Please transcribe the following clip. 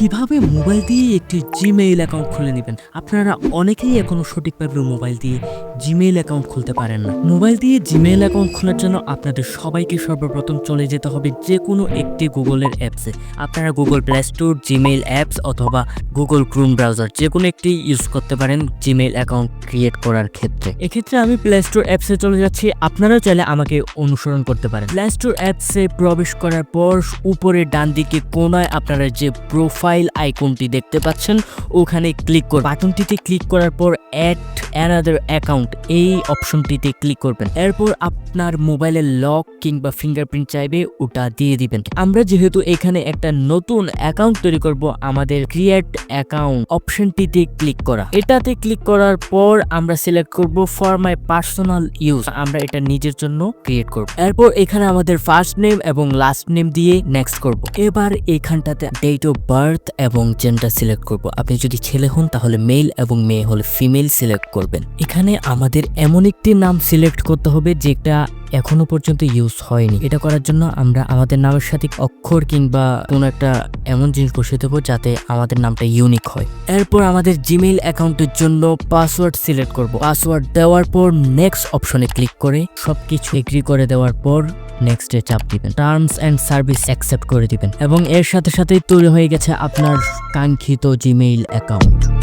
কীভাবে মোবাইল দিয়ে একটি জিমেইল অ্যাকাউন্ট খুলে নেবেন? আপনারা অনেকেই এখনও সঠিকভাবে মোবাইল দিয়ে জিমেইল অ্যাকাউন্ট খুলতে পারেন না। মোবাইল দিয়ে জিমেইল অ্যাকাউন্ট খোলার জন্য আপনাদের সবাইকে সর্বপ্রথম চলে যেতে হবে যে কোনো একটি গুগলের অ্যাপসে আপনারা Google Play Store Gmail apps অথবা গুগল ক্রোম ব্রাউজার যে কোনো একটি ইউজ করতে পারেন জিমেইল অ্যাকাউন্ট ক্রিয়েট করার ক্ষেত্রে। এক্ষেত্রে আমি প্লে স্টোর অ্যাপসে চলে যাচ্ছি। আপনারাও চাইলে আমাকে অনুসরণ করতে পারেন। প্লে স্টোর অ্যাপসে প্রবেশ করার পর উপরে ডান দিকে কোনায় আপনারা যে প্রোফাইল আইকনটি দেখতে পাচ্ছেন। ওখানে ক্লিক করবেন। বাটনটিতে ক্লিক করার পর অ্যাড অ্যানাদার অ্যাকাউন্ট এই অপশনটিতে ক্লিক করবেন। এরপর আপনার মোবাইলের লক কিংবা ফিঙ্গারপ্রিন্ট চাইবে, ওটা দিয়ে দিবেন। আমরা যেহেতু এখানে একটা নতুন অ্যাকাউন্ট তৈরি করব, আমাদের ক্রিয়েট অ্যাকাউন্ট অপশনটিতে ক্লিক করা। এটাতে ক্লিক করার পর আমরা সিলেক্ট করব ফর মাই পার্সোনাল ইউজ আমরা এটা নিজের জন্য ক্রিয়েট করব। এরপর এখানে আমাদের ফার্স্ট নেম এবং লাস্ট নেম দিয়ে নেক্সট করব। এবার এখানটাতে ডেট অফ বার্থ এবং জেন্ডার সিলেক্ট করব। আপনি যদি ছেলে হন, তাহলে মেল এবং মেয়ে হলে ফিমেল সিলেক্ট করবেন। এখানে আমাদের এমন একটি নাম সিলেক্ট করতে হবে, যেটা এখনও পর্যন্ত ইউজ হয়নি। এটা করার জন্য আমরা আমাদের নামের সাথে অক্ষর কিংবা কোনো একটা এমন জিনিস বসিয়ে দেবো, যাতে আমাদের নামটা ইউনিক হয়। এরপর আমাদের জিমেইল অ্যাকাউন্টের জন্য পাসওয়ার্ড সিলেক্ট করব। পাসওয়ার্ড দেওয়ার পর নেক্সট অপশনে ক্লিক করে সবকিছু এগ্রি করে দেওয়ার পর নেক্সটে চাপ দিবেন। টার্মস অ্যান্ড সার্ভিস অ্যাকসেপ্ট করে দিবেন। এবং এর সাথে সাথেই তৈরি হয়ে গেছে আপনার কাঙ্ক্ষিত জিমেইল অ্যাকাউন্ট